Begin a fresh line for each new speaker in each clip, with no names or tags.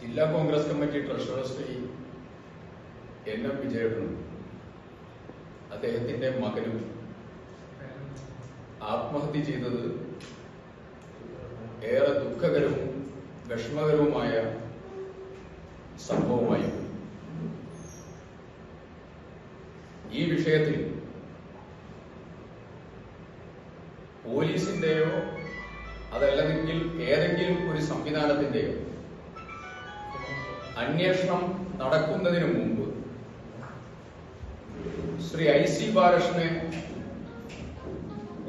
ജില്ലാ Congress committee treasurer Shri N M വിജയനും അദ്ദേഹത്തിന്റെ മകനും ആത്മഹത്യ ചെയ്തത് ഏറെ ദുഃഖകരവും വിഷമകരവുമായ സംഭവമായി ഈ വിഷയത്തിൽ പോലീസിന്റെയോ അതല്ലെങ്കിൽ ഏതെങ്കിലും ഒരു സംവിധാനത്തിന്റെയോ അന്വേഷണം നടക്കുന്നതിന് മുമ്പ് ശ്രീ ഐ സി ബാലകൃഷ്ണനെ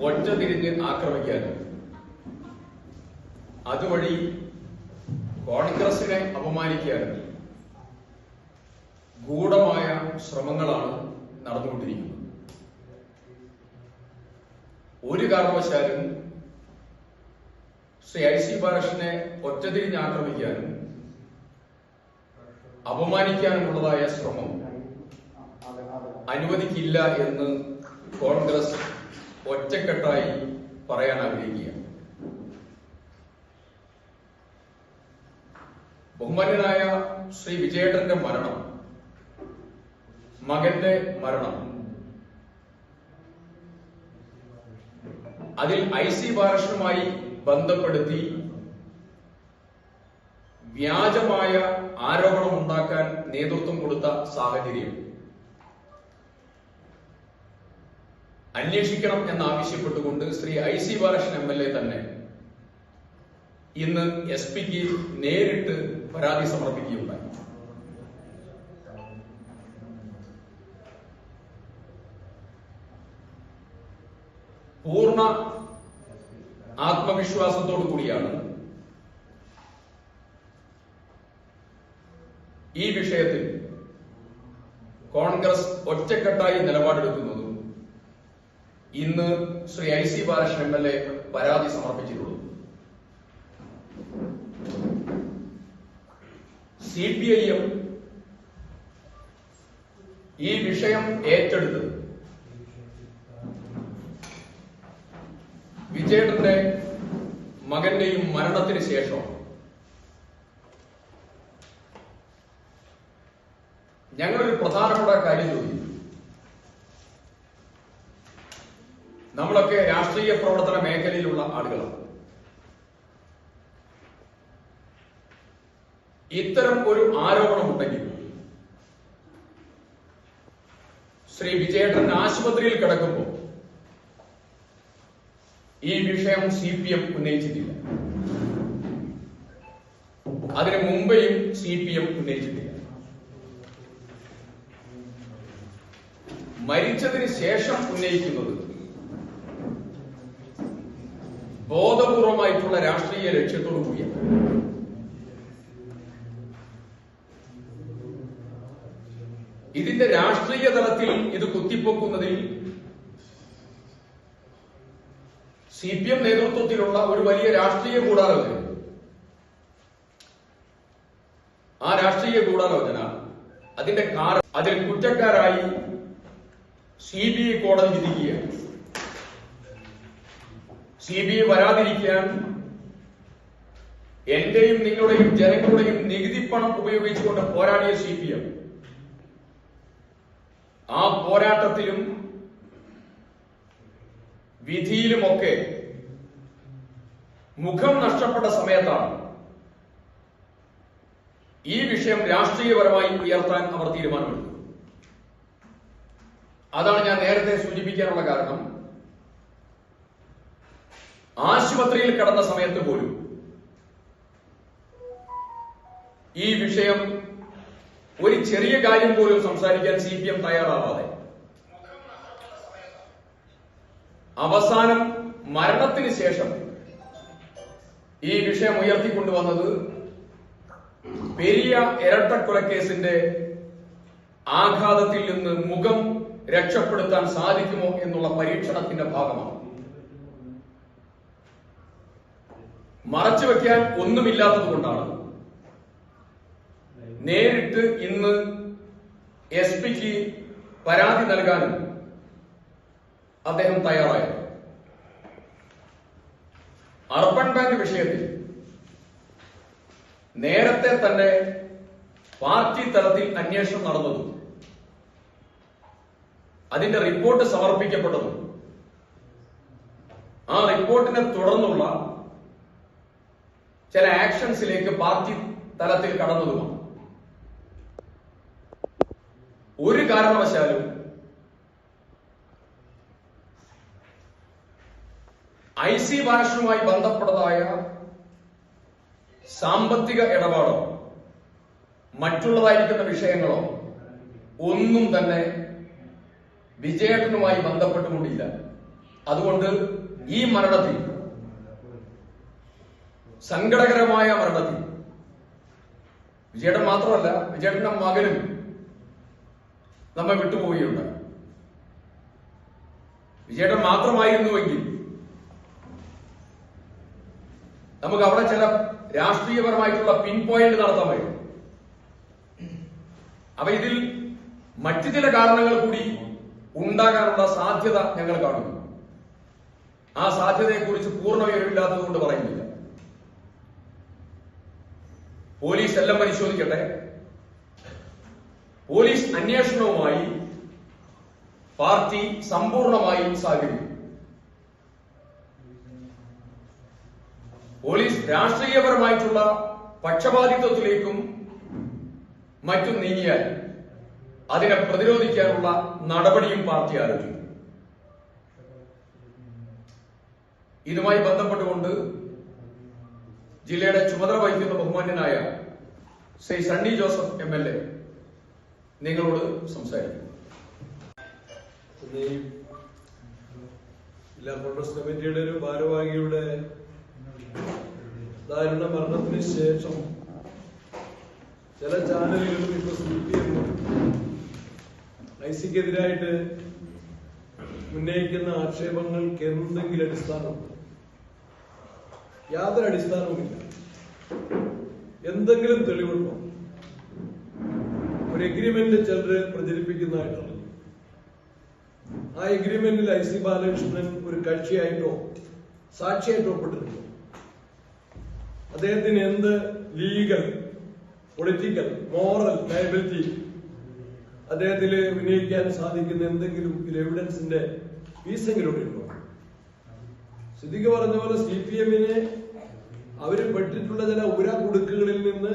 ഒറ്റ തിരിഞ്ഞ് ആക്രമിക്കാനും അതുവഴി കോൺഗ്രസിനെ അപമാനിക്കാനും ഗൂഢമായ ശ്രമങ്ങളാണ് നടന്നുകൊണ്ടിരിക്കുന്നത്. ഒരു കാരണവശാലും ശ്രീ ഐ സി ബാലകൃഷ്ണനെ ഒറ്റതിരിഞ്ഞ് ആക്രമിക്കാനും അപമാനിക്കാനുമുള്ളതായ ശ്രമം അനുവദിക്കില്ല എന്ന് കോൺഗ്രസ് ഒറ്റക്കെട്ടായി പറയാൻ ആഗ്രഹിക്കുകയാണ്. ബഹുമാന്യനായ ശ്രീ വിജയേട്ടന്റെ മരണം മകന്റെ മരണം അതിൽ ഐ സി ബാലകൃഷ്ണനുമായി ബന്ധപ്പെടുത്തി വ്യാജമായ ആരോപണം ഉണ്ടാക്കാൻ നേതൃത്വം കൊടുത്ത സാഹചര്യം. അന്വേഷിക്കണം എന്നാവശ്യപ്പെട്ടുകൊണ്ട് Shri I C Balakrishnan M L A തന്നെ ഇന്ന് എസ് പിക്ക് നേരിട്ട് പരാതി സമർപ്പിക്കുകയുണ്ടായി. പൂർണ ആത്മവിശ്വാസത്തോടു കൂടിയാണ് ഈ വിഷയത്തിൽ കോൺഗ്രസ് ഒറ്റക്കെട്ടായി നിലപാടെടുക്കുന്നതും ഇന്ന് Shri I C Balakrishnan M L A പരാതി സമർപ്പിച്ചിട്ടുള്ളൂ സി പി ഐ എം ഈ വിഷയം ഏറ്റെടുത്തത് വിജയേട്ടന്റെ മകന്റെയും മരണത്തിന് ശേഷം ഞങ്ങളൊരു പ്രധാനപ്പെട്ട കാര്യം ചോദിക്കുന്നു. നമ്മളൊക്കെ രാഷ്ട്രീയ പ്രവർത്തന മേഖലയിലുള്ള ആളുകളാണ്. ഇത്തരം ഒരു ആരോപണമുണ്ടെങ്കിൽ ശ്രീ വിജയേട്ടൻ ആശുപത്രിയിൽ കിടക്കുമ്പോൾ ഈ വിഷയം സി പി എം ഉന്നയിച്ചിട്ടില്ല. അതിനു മുമ്പെയും സി പി എം ഉന്നയിച്ചിട്ടില്ല. മരിച്ചതിന് ശേഷം ഉന്നയിക്കുന്നത് ബോധപൂർവമായിട്ടുള്ള രാഷ്ട്രീയ ലക്ഷ്യത്തോടു കൂടിയ ഇതിന്റെ രാഷ്ട്രീയ തലത്തിൽ ഇത് കുത്തിപ്പൊക്കുന്നതിൽ സി പി എം നേതൃത്വത്തിലുള്ള ഒരു വലിയ രാഷ്ട്രീയ ഗൂഢാലോചന. ആ രാഷ്ട്രീയ ഗൂഢാലോചന അതിന്റെ കാരണം അതിൽ കുറ്റക്കാരായി സി ബി ഐ കോടതി വിധിക്കുകയാണ്. സി ബി ഐ വരാതിരിക്കാൻ എന്റെയും നിങ്ങളുടെയും ജനങ്ങളുടെയും നികുതി പണം ഉപയോഗിച്ചുകൊണ്ട് പോരാടിയ സി പി എം. ആ പോരാട്ടത്തിലും വിധിയിലുമൊക്കെ മുഖം നഷ്ടപ്പെട്ട സമയത്താണ് ഈ വിഷയം രാഷ്ട്രീയപരമായി ഉയർത്താൻ അവർ തീരുമാനമെടുത്തത്. അതാണ് ഞാൻ നേരത്തെ സൂചിപ്പിക്കാനുള്ള കാരണം. ആശുപത്രിയിൽ കടന്ന സമയത്ത് പോലും ഈ വിഷയം ഒരു ചെറിയ കാര്യം പോലും സംസാരിക്കാൻ സി പി എം തയ്യാറാവാതെ. അവസാനം മരണത്തിന് ശേഷം ഈ വിഷയം ഉയർത്തിക്കൊണ്ടുവന്നത് പെരിയ ഇരട്ടക്കൊലക്കേസിന്റെ ആഘാതത്തിൽ നിന്ന് മുഖം രക്ഷപ്പെടുത്താൻ സാധിക്കുമോ എന്നുള്ള പരീക്ഷണത്തിന്റെ ഭാഗമാണ്. മറച്ചു വെക്കാൻ ഒന്നുമില്ലാത്തത് കൊണ്ടാണ്. നേരിട്ട് ഇന്ന് എസ് പിക്ക് പരാതി നൽകാനും അദ്ദേഹം തയ്യാറായത്. അർബൻ ബാങ്ക് വിഷയത്തിൽ നേരത്തെ തന്നെ പാർട്ടി തലത്തിൽ അന്വേഷണം നടന്നതും അതിന്റെ റിപ്പോർട്ട് സമർപ്പിക്കപ്പെട്ടതും. ആ റിപ്പോർട്ടിനെ തുടർന്നുള്ള ചില ആക്ഷൻസിലേക്ക് പാർട്ടി തലത്തിൽ കടന്നതുമാണ്. ഒരു കാരണവശാലും ഐ സി ബാലകൃഷ്ണനുമായി ബന്ധപ്പെട്ടതായ സാമ്പത്തിക ഇടപാടോ മറ്റുള്ളതായിരിക്കുന്ന വിഷയങ്ങളോ ഒന്നും തന്നെ വിജയേട്ടനുമായി ബന്ധപ്പെട്ടുകൊണ്ടില്ല. അതുകൊണ്ട് ഈ മരണത്തിൽ സങ്കടകരമായ മരണത്തിൽ വിജയേട്ടൻ മാത്രമല്ല വിജയേട്ടന്റെ മകനും നമ്മെ വിട്ടുപോവുകയുണ്ട് വിജയേട്ടൻ മാത്രമായിരുന്നുവെങ്കിൽ നമുക്ക് അവിടെ ചില രാഷ്ട്രീയപരമായിട്ടുള്ള പിൻ പോയിന്റ് നടത്താമായിരുന്നു അപ്പൊ ഇതിൽ മറ്റു ചില കാരണങ്ങൾ കൂടി ഉണ്ടാകാനുള്ള സാധ്യത ഞങ്ങൾ കാണുന്നു. ആ സാധ്യതയെക്കുറിച്ച് പൂർണ വിവരമില്ലാത്തത് കൊണ്ട് പറയുന്നില്ല. പോലീസ് എല്ലാം പരിശോധിക്കട്ടെ. പോലീസ് അന്വേഷണവുമായി പാർട്ടി സമ്പൂർണമായി സഹകരിക്കും. പോലീസ് രാഷ്ട്രീയപരമായിട്ടുള്ള പക്ഷപാതിത്വത്തിലേക്കും മറ്റും നീങ്ങിയാൽ അതിനെ പ്രതിരോധിക്കാനുള്ള നടപടിയും പാർട്ടി ആരോപിക്കും ഇതുമായി ബന്ധപ്പെട്ടുകൊണ്ട് ജില്ലയുടെ ചുമതല വഹിക്കുന്ന ബഹുമാന്യനായ Shri Sunny Joseph M L A നിങ്ങളോട് സംസാരിക്കും.
ജില്ലാ കോൺഗ്രസ് കമ്മിറ്റിയുടെ ഒരു ഭാരവാഹിയുടെ ദാരുണ മരണത്തിന് ശേഷം ചില ചാനലുകളും ഇപ്പൊ സി പി എമ്മും ഐ സിക്കെതിരായിട്ട് ഉന്നയിക്കുന്ന ആക്ഷേപങ്ങൾക്ക് എന്തെങ്കിലും അടിസ്ഥാനമുണ്ട്? യാതൊരു അടിസ്ഥാനവുമില്ല. എന്തെങ്കിലും തെളിവുണ്ടോ? ഒരു എഗ്രിമെന്റ് ചിലര് പ്രചരിപ്പിക്കുന്നതായിട്ടാണ് ആ എഗ്രിമെന്റിൽ ഐ സി ബാലകൃഷ്ണൻ ഒരു കക്ഷിയായിട്ടോ സാക്ഷിയായിട്ടോ ഒപ്പിട്ടിട്ടുണ്ടോ അദ്ദേഹത്തിന് എന്ത് ലീഗൽ പൊളിറ്റിക്കൽ മോറൽ ലയബിലിറ്റി അദ്ദേഹത്തിൽ വിനിയോഗിക്കാൻ സാധിക്കുന്ന എന്തെങ്കിലും എവിഡൻസിന്റെ പീസെങ്കിലൂടെ ഉണ്ടോ? സിദ്ദിഖ് പറഞ്ഞ പോലെ സി പി എമ്മിനെ അവർ പെട്ടിട്ടുള്ള ചില ഉരാക്കുടുക്കുകളിൽ നിന്ന്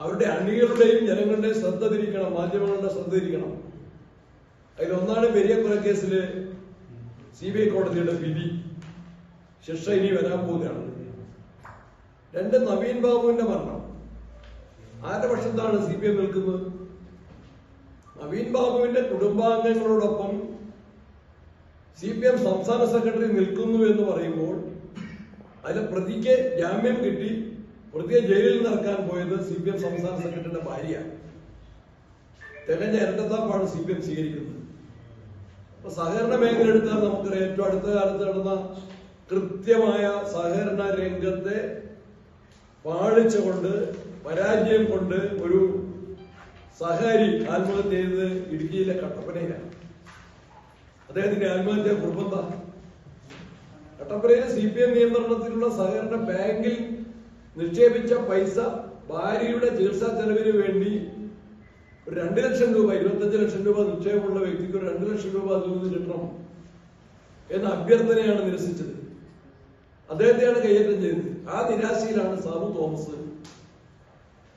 അവരുടെ അണികളുടെയും ജനങ്ങളുടെയും ശ്രദ്ധ തിരിക്കണം മാധ്യമങ്ങളുടെ ശ്രദ്ധ തിരിക്കണം. അതിലൊന്നാണ് പെരിയ കൊലക്കേസിൽ സി ബി ഐ കോടതിയുടെ വിധി. ശിക്ഷ ഇനി വരാൻ പോവുകയാണ്. രണ്ട് നവീൻ ബാബുവിന്റെ മരണം. ആരുടെ പക്ഷത്താണ് സി പി എം നിൽക്കുന്നത് നവീൻ ബാബുവിന്റെ കുടുംബാംഗങ്ങളോടൊപ്പം സി പി എം സംസ്ഥാന സെക്രട്ടറി നിൽക്കുന്നു എന്ന് പറയുമ്പോൾ അതിലെ പ്രതിക്ക് ജാമ്യം കിട്ടി പ്രതിയെ ജയിലിൽ നിറക്കാൻ പോയത് സി പി എം സംസ്ഥാന സെക്രട്ടറിയുടെ ഭാര്യ തികഞ്ഞ ഇരട്ടത്താപ്പാണ് സി പി എം സ്വീകരിക്കുന്നത്. അപ്പൊ സഹകരണ മേഖല എടുത്താൽ നമുക്കറിയാം ഏറ്റവും അടുത്ത കാലത്ത് നടന്ന കൃത്യമായ സഹകരണ രംഗത്തെ പാളിച്ച കൊണ്ട് പരാജയം കൊണ്ട് ഒരു സഹകാരി ആത്മഹത്യ ചെയ്തത് ഇടുക്കിയിലെ കട്ടപ്പനയിലാണ്. അദ്ദേഹത്തിന്റെ ആത്മഹത്യ കുടുംബത്താ കട്ടപ്പനയിലെ സി പി എം നിയന്ത്രണത്തിലുള്ള സഹകരണ ബാങ്കിൽ നിക്ഷേപിച്ച പൈസ ഭാര്യയുടെ ചികിത്സാ ചെലവിന് വേണ്ടി ഒരു രണ്ട് ലക്ഷം രൂപ ഇരുപത്തഞ്ച് ലക്ഷം രൂപ നിക്ഷേപമുള്ള വ്യക്തിക്ക് ഒരു രണ്ട് ലക്ഷം രൂപ അതിൽ നിന്ന് കിട്ടണം എന്ന അഭ്യർത്ഥനയാണ് നിരസിച്ചത്. അദ്ദേഹത്തെയാണ് കൈയേറ്റം ചെയ്തത്. ആ നിരാശയിലാണ് സാബു തോമസ്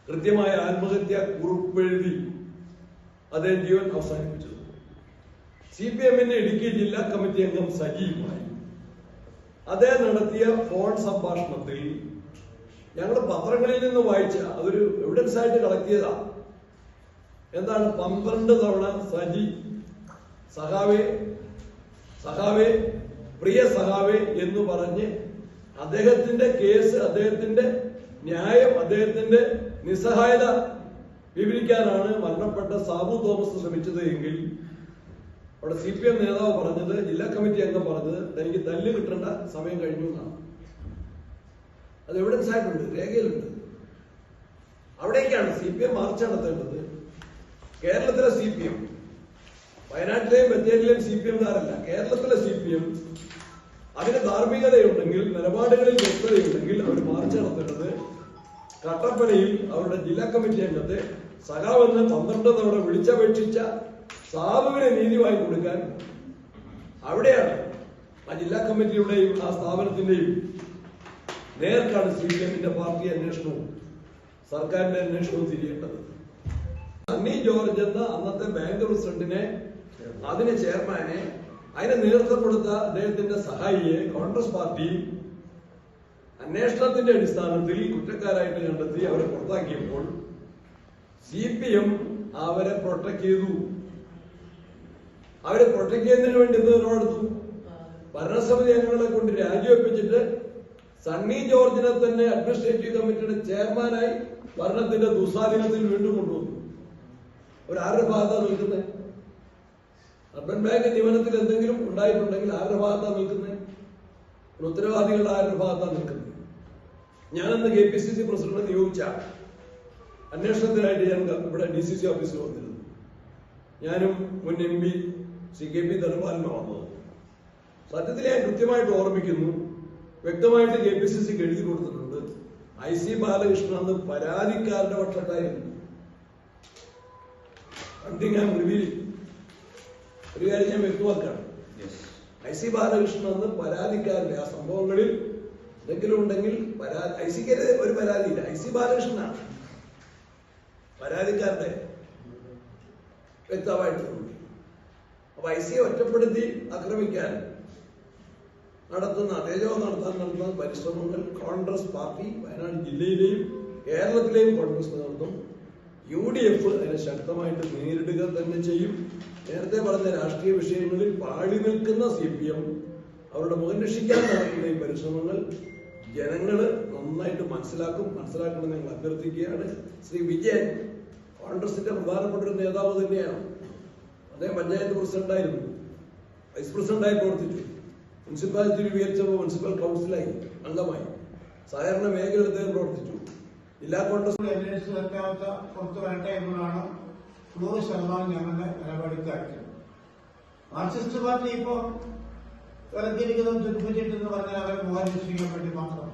കൃത്യമായ ആത്മഹത്യ കുറിപ്പെഴുതി അദ്ദേഹം ജീവൻ അവസാനിപ്പിച്ചത്. സി പി എമ്മിന്റെ ഇടുക്കി ജില്ലാ കമ്മിറ്റി അംഗം സജീവമായി അദ്ദേഹം നടത്തിയ ഫോൺ സംഭാഷണത്തിൽ ഞങ്ങൾ പത്രങ്ങളിൽ നിന്ന് വായിച്ച അതൊരു എവിഡൻസ് ആയിട്ട് കളക്ട് ചെയ്താ എന്താണ് പന്ത്രണ്ട് തവണ സജി സഹാവേ സഹാവേ പ്രിയ സഹാവേ എന്ന് പറഞ്ഞ് അദ്ദേഹത്തിന്റെ കേസ് അദ്ദേഹത്തിന്റെ ന്യായം അദ്ദേഹത്തിന്റെ നിസ്സഹായത വിവരിക്കാനാണ് മരണപ്പെട്ട സാബു തോമസ് ശ്രമിച്ചത് എങ്കിൽ അവിടെ സി പി എം നേതാവ് പറഞ്ഞത് ജില്ലാ കമ്മിറ്റി അംഗം പറഞ്ഞത് തനിക്ക് തല്ല് കിട്ടേണ്ട സമയം കഴിഞ്ഞു എന്നാണ്. അത് എവിഡൻസ് ആയിട്ടുണ്ട് രേഖയിലുണ്ട്. അവിടേക്കാണ് സി പി എം മാർച്ച് നടത്തേണ്ടത്. കേരളത്തിലെ സി പി എം വയനാട്ടിലെയും ബത്തേരിയിലെയും സി പി എംകാരല്ല കേരളത്തിലെ സി പി എം അതിന് ധാർമ്മികതയുണ്ടെങ്കിൽ നിലപാടുകളിൽ വ്യക്തതയുണ്ടെങ്കിൽ അവർ മാർച്ച് നടത്തേണ്ടത് കട്ടപ്പനയിൽ അവരുടെ ജില്ലാ കമ്മിറ്റി അംഗത്തെ സഖാവെന്ന് പന്ത്രണ്ട് തവണ വിളിച്ചപേക്ഷിച്ച സാബുവിനെ നീതി കൊടുക്കാൻ അവിടെയാണ് ആ ജില്ലാ കമ്മിറ്റിയുടെയും ആ സ്ഥാപനത്തിന്റെയും നേർക്കാണ് സി പി എമ്മിന്റെ പാർട്ടി അന്വേഷണവും സർക്കാരിന്റെ അന്വേഷണവും തിരിയേണ്ടത്. സണ്ണി ജോർജ് എന്ന അന്നത്തെ ബാങ്ക് പ്രസിഡന്റിനെ അതിന് ചെയർമാനെ അതിനെ നേതൃത്വം കൊടുത്ത അദ്ദേഹത്തിന്റെ സഹായിയെ കോൺഗ്രസ് പാർട്ടി അന്വേഷണത്തിന്റെ അടിസ്ഥാനത്തിൽ കുറ്റക്കാരായിട്ട് കണ്ടെത്തി അവരെ പുറത്താക്കിയപ്പോൾ സി പി എം അവരെ പ്രൊട്ടക്ട് ചെയ്തു. അവരെ പ്രൊട്ടക്ട് ചെയ്യുന്നതിന് വേണ്ടി എന്ത് നിലപാടെടുത്തു ഭരണസമിതി അംഗങ്ങളെ കൊണ്ട് രാജിവെപ്പിച്ചിട്ട് സണ്ണി ജോർജിനെ തന്നെ അഡ്മിനിസ്ട്രേറ്റീവ് കമ്മിറ്റിയുടെ ചെയർമാനായി ഭരണത്തിന്റെ ദുസ്വാധീനത്തിൽ വീണ്ടും കൊണ്ടുവന്നു. ഒരു ആരുടെ ഭാഗത്താണ് നിൽക്കുന്നത് അർബൻ ബാങ്ക് നിയമനത്തിൽ എന്തെങ്കിലും ഉണ്ടായിട്ടുണ്ടെങ്കിൽ ആരുടെ ഭാഗത്താണ് നിൽക്കുന്നത് ഉത്തരവാദികളുടെ ആരുടെ ഭാഗത്താണ് നിൽക്കുന്നത് ഞാനന്ന് K P C C president നിയോഗിച്ച അന്വേഷണത്തിനായിട്ട് ഞാൻ ഇവിടെ ഡി സി സി ഓഫീസിൽ വന്നിരുന്നു. ഞാനും മുൻ M P C K P ധനപാലനും വന്നത്. സത്യത്തിൽ ഞാൻ കൃത്യമായിട്ട് ഓർമ്മിക്കുന്നു. വ്യക്തമായിട്ട് കെ പി സി സിക്ക് എഴുതി കൊടുത്തിട്ടുണ്ട്. ഐ സി ബാലകൃഷ്ണൻ അന്ന് പരാതിക്കാരന്റെ പക്ഷത്തായിരുന്നു. പണ്ട് ഞാൻ റിവീൽ ഒരു കാര്യം ഞാൻ വ്യക്തമാക്കാണ് ഐ സി ബാലകൃഷ്ണൻ അന്ന് പരാതിക്കാരന്റെ ആ സംഭവങ്ങളിൽ എന്തെങ്കിലും ഉണ്ടെങ്കിൽ പരാതി ഐ സിക്ക് ഒരു പരാതിയില്ല. I C ബാലകൃഷ്ണനാണ്. പരാതിക്കാരുടെ വ്യക്തമായിട്ട് അപ്പൊ ഐ സിയെ ഒറ്റപ്പെടുത്തി ആക്രമിക്കാൻ നടത്തുന്ന തേജോവം നടത്താൻ നടത്തുന്ന പരിശ്രമങ്ങൾ കോൺഗ്രസ് പാർട്ടി വയനാട് ജില്ലയിലെയും കേരളത്തിലെയും കോൺഗ്രസ് നേതൃത്വം യു ഡി എഫ് അതിനെ ശക്തമായിട്ട് നേരിടുക തന്നെ ചെയ്യും. നേരത്തെ പറഞ്ഞ രാഷ്ട്രീയ വിഷയങ്ങളിൽ പാടി നിൽക്കുന്ന സി പി എം അവരുടെ മുഖം രക്ഷിക്കാൻ നടക്കുന്ന ഈ പരിശ്രമങ്ങൾ ജനങ്ങൾ നന്നായിട്ട് മനസ്സിലാക്കും മനസ്സിലാക്കണം ഞങ്ങൾ അഭ്യർത്ഥിക്കുകയാണ്. ശ്രീ വിജയൻ കോൺഗ്രസിന്റെ പ്രധാനപ്പെട്ട ഒരു നേതാവ് തന്നെയാണ്. അദ്ദേഹം പഞ്ചായത്ത് പ്രസിഡന്റായിരുന്നു. വൈസ് പ്രസിഡന്റായി പ്രവർത്തിച്ചു. മുനിസിപ്പാലിറ്റി രൂപീകരിച്ചപ്പോൾ മുനിസിപ്പൽ കൗൺസിലായി അംഗമായി. സഹകരണ മേഖല അദ്ദേഹം പ്രവർത്തിച്ചു. ജില്ലാ കോൺഗ്രസ്
പുറത്തു ഞങ്ങളുടെ നിലപാടിക്കാര്യം മാർക്സിസ്റ്റ് പാർട്ടി ഇപ്പോൾ ഇറക്കിയിരിക്കുന്നത് ചുരുപ്പിച്ചിട്ടെന്ന് പറഞ്ഞാൽ അവരെ മോഹൻ രക്ഷിക്കാൻ വേണ്ടി മാത്രം.